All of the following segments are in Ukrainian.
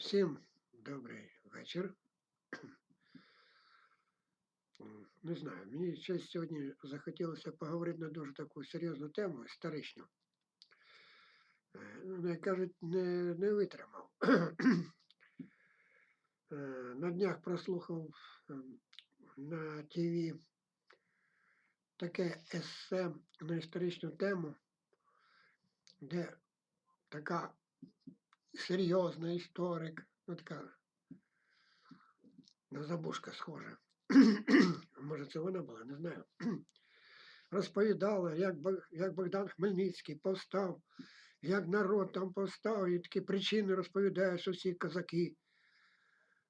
Всім добрий вечір. Не знаю, мені щось сьогодні захотілося поговорити на дуже таку серйозну тему, історичну. Е, Ну, як кажуть, не, не витримав. Е, На днях прослухав на ТВ таке есе на історичну тему, де така серйозна історик, ну така на забушка схожа. Може, це вона була, не знаю. Розповідала, як, як Богдан Хмельницький повстав, як народ там повстав, і такі причини розповідає, що всі козаки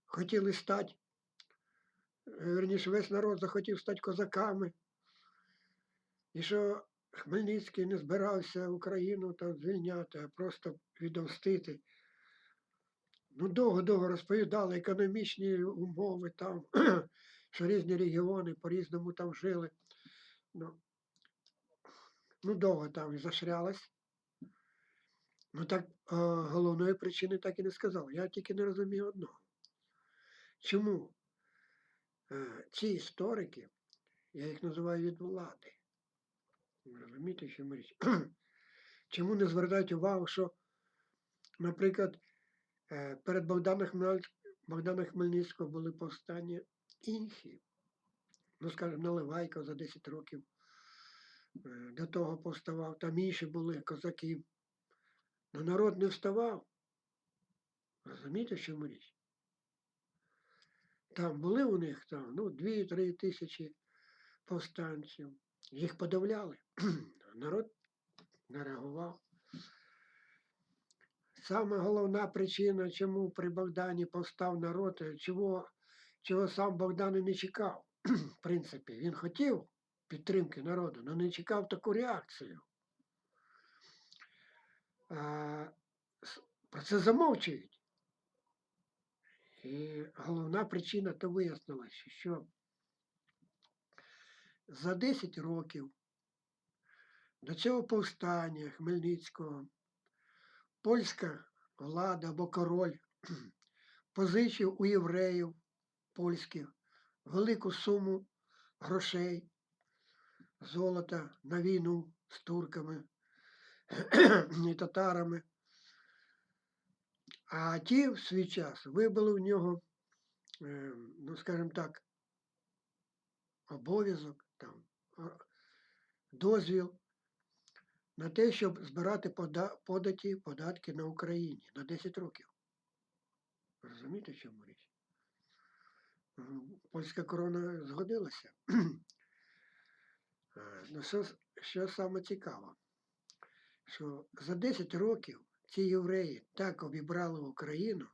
хотіли стати, е, верніше, весь народ захотів стати козаками. І що Хмельницький не збирався Україну там звільняти, а просто відомстити. Ну, довго-довго розповідали економічні умови там, що різні регіони по-різному там жили. Ну, ну довго там і зашрялась. Ну так головної причини так і не сказав. Я тільки не розумію одного. Чому е, ці історики, я їх називаю від влади, розумієте, що річ? Чому не звертають увагу, що, наприклад, перед Богданом, Хмельницького були повстання інші. Ну, скажімо, Наливайко за 10 років е, до того повставав, там інші були козаки. Но народ не вставав. Розумієте, в чому річ? Там були у них там, ну, 2-3 тисячі повстанців. Їх подавляли. Народ не реагував. Саме головна причина, чому при Богдані повстав народ, е, чого, чого сам Богдан і не чекав. В принципі, він хотів підтримки народу, але не чекав таку реакцію. Про це замовчують. І головна причина то вияснилася, що за 10 років до цього повстання Хмельницького польська влада або король позичив у євреїв польських велику суму грошей, золота на війну з турками і татарами. А ті в свій час вибили в нього, е, ну скажімо так, обов'язок, там, дозвіл на те, щоб збирати податі, податки на Україні на 10 років. Розумієте, в чому річ? Польська корона згодилася. Е, Ну, що, що саме цікаво, що за 10 років ці євреї так обібрали Україну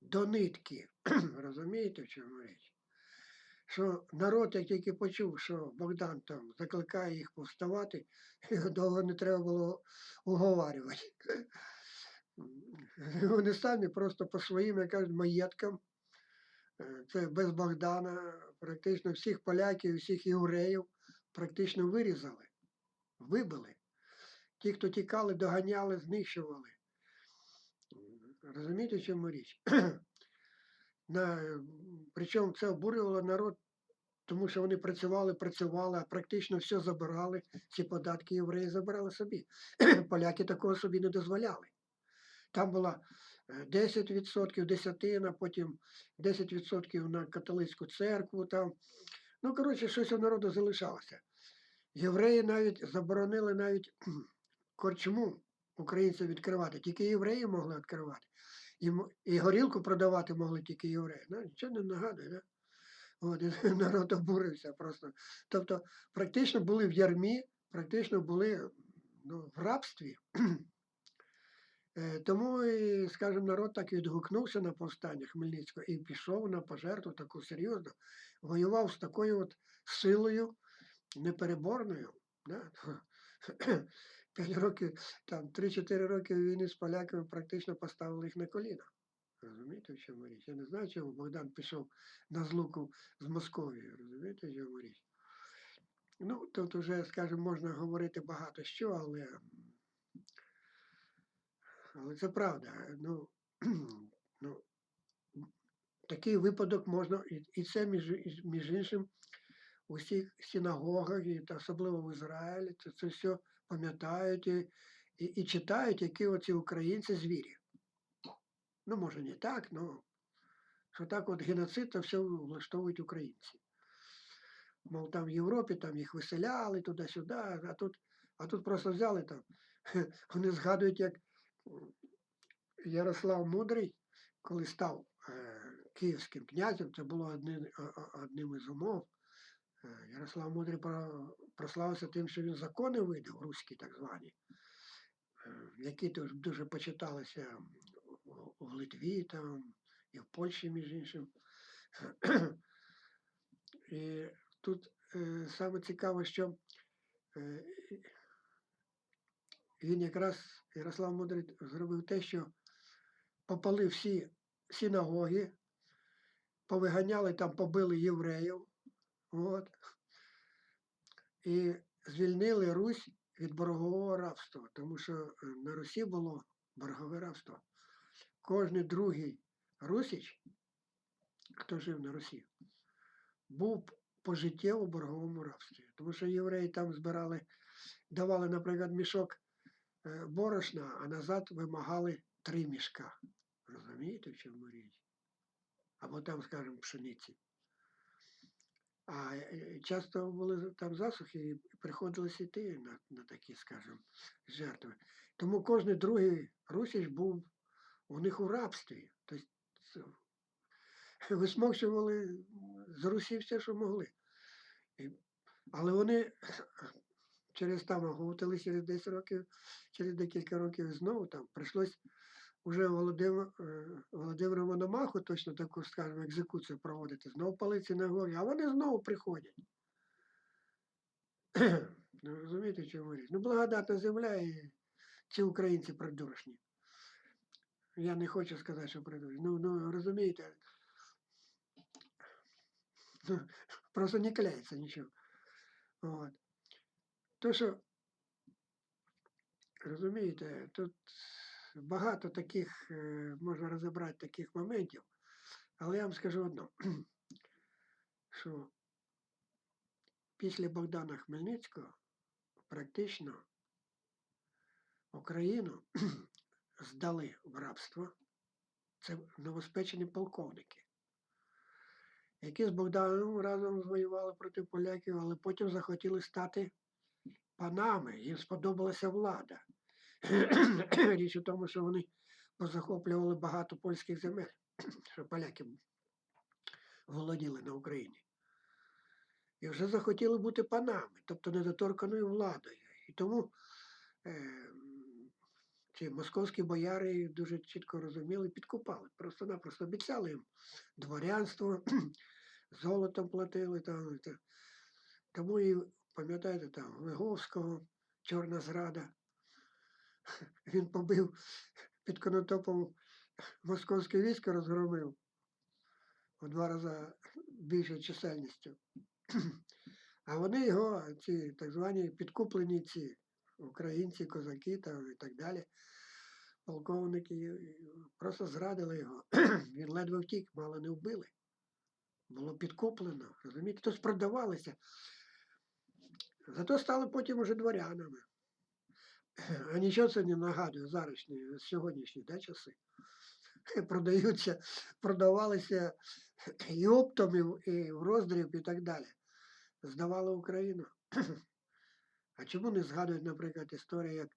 до нитки. Розумієте, в чому річ? Що народ, як тільки почув, що Богдан там закликає їх повставати, його довго не треба було уговарювати. Вони самі просто по своїм, як кажуть, маєткам, е, це без Богдана, практично всіх поляків, всіх євреїв практично вирізали, вибили. Ті, хто тікали, доганяли, знищували. Розумієте, в чому річ? На, причому це обурювало народ, тому що вони працювали, працювали, а практично все забирали. Ці податки євреї забирали собі. Поляки такого собі не дозволяли. Там була е, 10% десятина, потім 10% на католицьку церкву. Там. Ну, коротше, щось у народу залишалося. Євреї навіть заборонили навіть корчму українцям відкривати. Тільки євреї могли відкривати. І, і горілку продавати могли тільки євреї. Ну, нічого не нагадує? От, народ обурився просто. Тобто, практично були в ярмі, практично були ну, в рабстві. Е, Тому, і, скажімо, народ так відгукнувся на повстання Хмельницького і пішов на пожертву таку серйозну, воював з такою от силою непереборною. Да? П'ять років, там, 3-4 роки війни з поляками практично поставили їх на коліна. Розумієте, в чому річ? Я не знаю, чому Богдан пішов на злуку з Московією. Розумієте, в чому річ? Ну, тут вже, скажімо, можна говорити багато що, але, але це правда. Ну, Ну, такий випадок можна, і це між, між іншим у всіх синагогах, і особливо в Ізраїлі, це, це все пам'ятають і, і, і читають, які оці українці звірі. Ну, може, не так, але що так от геноцид то все влаштовують українці. Мов там в Європі там їх виселяли туди-сюди, а тут, а тут просто взяли там. Вони згадують, як Ярослав Мудрий, коли став е, київським князем, це було одним, одним із умов. Е, Ярослав Мудрий прославився тим, що він закони видав, руські так звані, е, які дуже, почиталися в- Литві там, і в Польщі, між іншим. І тут е, саме цікаво, що він якраз Ярослав Мудрий зробив те, що попали всі синагоги, повиганяли там, побили євреїв, от, і звільнили Русь від боргового рабства, тому що е, на Русі було боргове рабство. Кожний другий русіч, хто жив на Русі, був пожиттєво в борговому рабстві. Тому що євреї там збирали, давали, наприклад, мішок е, борошна, а назад вимагали три мішка. Розумієте, в чому річ? Або там, скажімо, пшениці. А е, часто були там засухи і приходилось йти на, на такі, скажімо, жертви. Тому кожен другий русіч був у них у рабстві. Тобто висмокчували з Русі все, що могли. І, але вони через там оговтали через 10 років, через декілька років знову там прийшлось уже Володимир, е, Мономаху точно таку, скажімо, екзекуцію проводити, знову палити синагоги, а вони знову приходять. ну, розумієте, чому річ? Ну, благодатна земля і ці українці придурочні. Я не хочу сказати, що придурочні. Ну, ну розумієте, просто не клеїться нічого. От. То, що, розумієте, тут багато таких, е, можна розібрати таких моментів, але я вам скажу одно, що після Богдана Хмельницького практично Україну здали в рабство. Це новоспечені полковники, які з Богданом разом воювали проти поляків, але потім захотіли стати панами. Їм сподобалася влада. Річ у тому, що вони позахоплювали багато польських земель, що поляки володіли на Україні. І вже захотіли бути панами, тобто недоторканою владою. І тому е, ці московські бояри дуже чітко розуміли, підкупали. Просто-напросто обіцяли їм дворянство, золотом платили. Там. Тому і пам'ятаєте там Виговського, Чорна зрада. Він побив під Конотопом московське військо розгромив у два рази більшою чисельністю. А вони його, ці так звані підкуплені ці українці, козаки там і так далі, полковники, просто зрадили його. Він ледве втік, мало не вбили. Було підкуплено, розумієте? Тож продавалися. Зато стали потім уже дворянами. А нічого це не нагадує зарашні, сьогоднішні да, часи. Продаються, продавалися і оптом, і, в- роздріб, і так далі. Здавали Україну. А чому не згадують, наприклад, історію, як,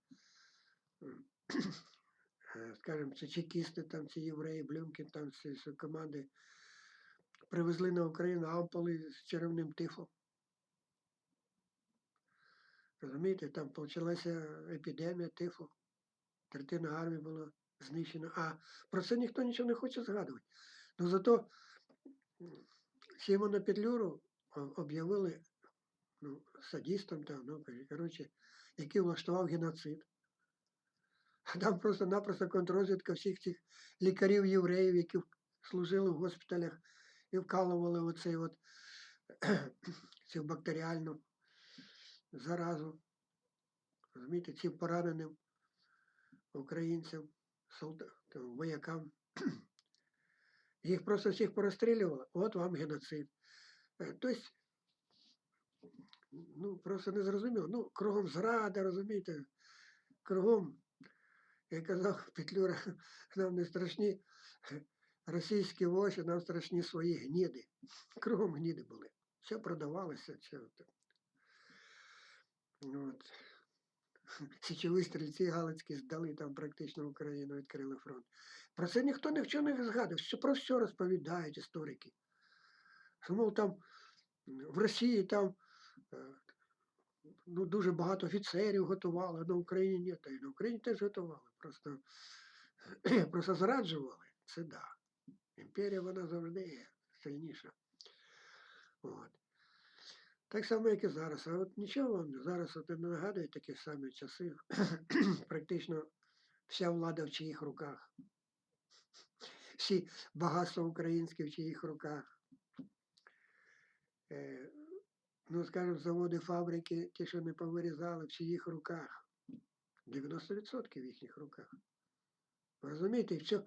е, скажімо, ці чекісти, там, ці євреї, Блюмкін, там ці, команди привезли на Україну ампули з черевним тифом. Розумієте, там почалася епідемія тифу. Третина армії була знищена. А про це ніхто нічого не хоче згадувати. Ну зато Сімона Петлюру об'явили ну, садістом, там, ну, коротше, який влаштував геноцид. А там просто-напросто контррозвідка всіх цих лікарів євреїв, які служили в госпіталях і вкалували оцей от цю бактеріальну заразу. Розумієте, цим пораненим українцям, солда- там, воякам Їх просто всіх порозстрілювали, от вам геноцид. Е, Тобто, ну, просто не зрозуміло. Ну, кругом зрада, розумієте, кругом, як казав Петлюра, нам не страшні російські воші, нам страшні свої гніди. Кругом гніди були. Все продавалося, все. От. Січові стрільці Галицькі здали там практично Україну, відкрили фронт. Про це ніхто ні в чому не згадує. Про все розповідають історики. Що, мов, там в Росії там е, ну, дуже багато офіцерів готували, на Україні ні. Та й на Україні теж готували. Просто, просто зраджували. Це да. Імперія вона завжди сильніша. От. Так само, як і зараз. А от нічого вам зараз не нагадує такі самі часи. Практично вся влада в чиїх руках. Всі багатства українські в чиїх руках. Е, ну, скажімо, заводи, фабрики, ті, що не повирізали, в чиїх руках. 90% в їхніх руках. Розумієте, що,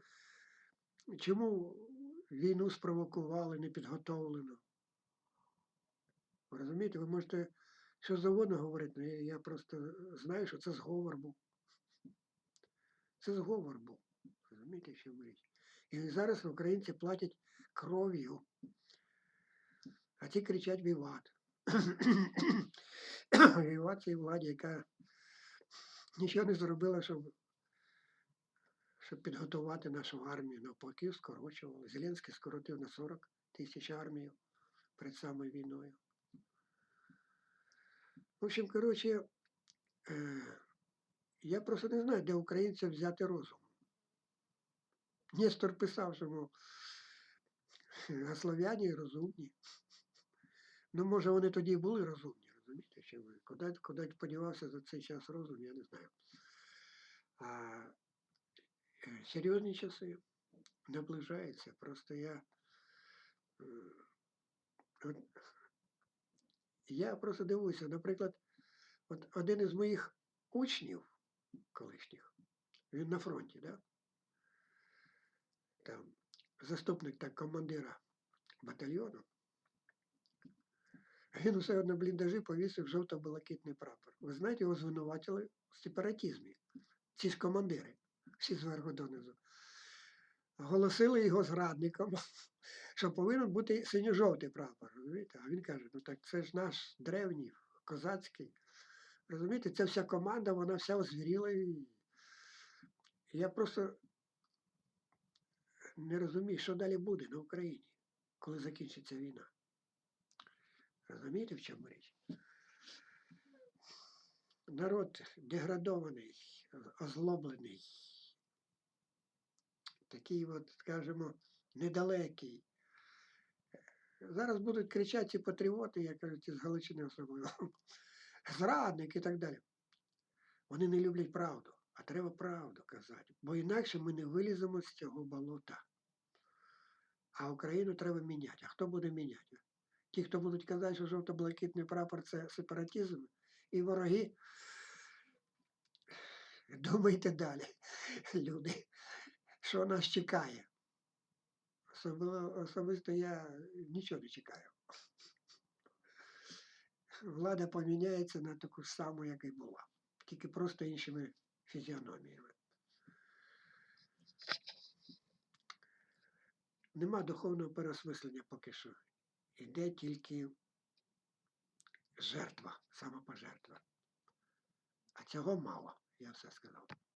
чому війну спровокували непідготовлено? Ви Розумієте, ви можете що завгодно говорити, але я, я просто знаю, що це зговор був. Це зговор був. Розумієте, що річ? І зараз українці платять кров'ю, а ті кричать віват. Віват цій владі, яка нічого не зробила, щоб, щоб підготувати нашу армію. Навпаки, скорочували. Зеленський скоротив на 40 тисяч армію перед самою війною. В общем, коротше, е, я просто не знаю, де українцям взяти розум. Нестор писав, що мов, слов'яні розумні. Ну, може, вони тоді і були розумні, розумієте, що ви? Куди, куди подівався за цей час розум, я не знаю. А е, серйозні часи наближаються. Просто я. е, от я просто дивуюся, наприклад, от один із моїх учнів колишніх, він на фронті, да? там заступник так, командира батальйону. Він усе одно бліндажі повісив жовто-блакитний прапор. Ви знаєте, його звинуватили в сепаратизмі. Ці ж командири, всі зверху донизу. Оголосили його зрадником, що повинен бути синьо-жовтий прапор. Розумієте? А він каже, ну так це ж наш древній, козацький. Розумієте, ця вся команда, вона вся озвіріла. І я просто не розумію, що далі буде на Україні, коли закінчиться війна. Розумієте, в чому річ? Народ деградований, озлоблений, такий от, скажімо, недалекий. Зараз будуть кричати ці патріоти, як кажуть, з Галичини особливо, зрадник і так далі. Вони не люблять правду, а треба правду казати, бо інакше ми не виліземо з цього болота. А Україну треба міняти. А хто буде міняти? Ті, хто будуть казати, що жовто-блакитний прапор це сепаратизм, і вороги. Думайте далі, люди, що нас чекає. Особливо, особисто я нічого не чекаю. Влада поміняється на таку саму, як і була, тільки просто іншими фізіономіями. Нема духовного переосмислення поки що. Іде тільки жертва, самопожертва. А цього мало, я все сказав.